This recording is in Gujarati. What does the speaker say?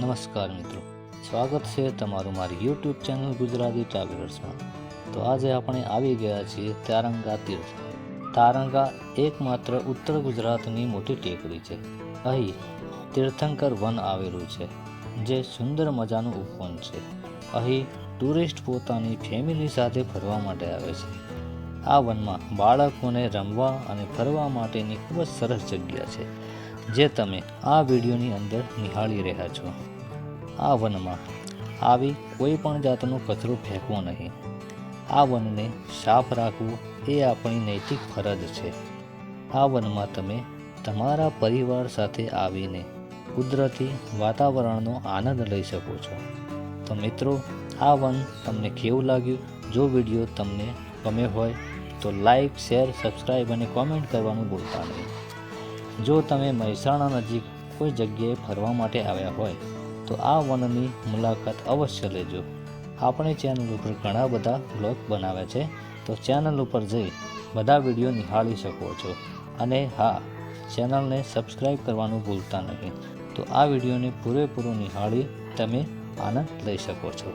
નમસ્કાર મિત્રો. સ્વાગત છે તમારું મારી યુટ્યુબ ચેનલ ગુજરાતી ટ્રાવેલર્સમાં તો આજે આપણે આવી ગયા છીએ તારંગા તીર્થ. તારંગા એકમાત્ર ઉત્તર ગુજરાતની મોટી ટેકરી છે. અહીં તીર્થંકર વન આવેલું છે, જે સુંદર મજાનું ઉપવન છે. અહીં ટુરિસ્ટ પોતાની ફેમિલી સાથે ફરવા માટે આવે છે. આ વનમાં બાળકોને રમવા અને ફરવા માટેની ખૂબ જ સરસ જગ્યા છે. જે તમે આ વિડીયોની અંદર નિહાળી રહ્યા છો. આ વનમાં આવી કોઈ પણ જાતનો કચરો ફેંકવો નહીં. આ વનને સાફ રાખવું એ આપણી નૈતિક ફરજ છે. આ વનમાં તમે તમારા પરિવાર સાથે આવીને કુદરતી વાતાવરણનો આનંદ લઈ શકો છો. તો મિત્રો, આ વન તમને કેવું લાગ્યું? જો વીડિયો તમને ગમે હોય, તો લાઈક, શેર, સબસ્ક્રાઈબ અને કોમેન્ટ કરવાનું ભૂલતા નહીં. જો તમે મહેસાણા નજીક કોઈ જગ્યાએ ફરવા માટે આવ્યા હોય, તો આ વનની મુલાકાત અવશ્ય લેજો. આપણે ચેનલ ઉપર ઘણા બધા બ્લોગ બનાવ્યા છે, તો ચેનલ ઉપર જઈ બધા વીડિયો નિહાળી શકો છો. અને હા, ચેનલને સબસ્ક્રાઈબ કરવાનું ભૂલતા નહીં. તો આ વિડીયોને પૂરેપૂરો નિહાળી તમે આનંદ લઈ શકો છો.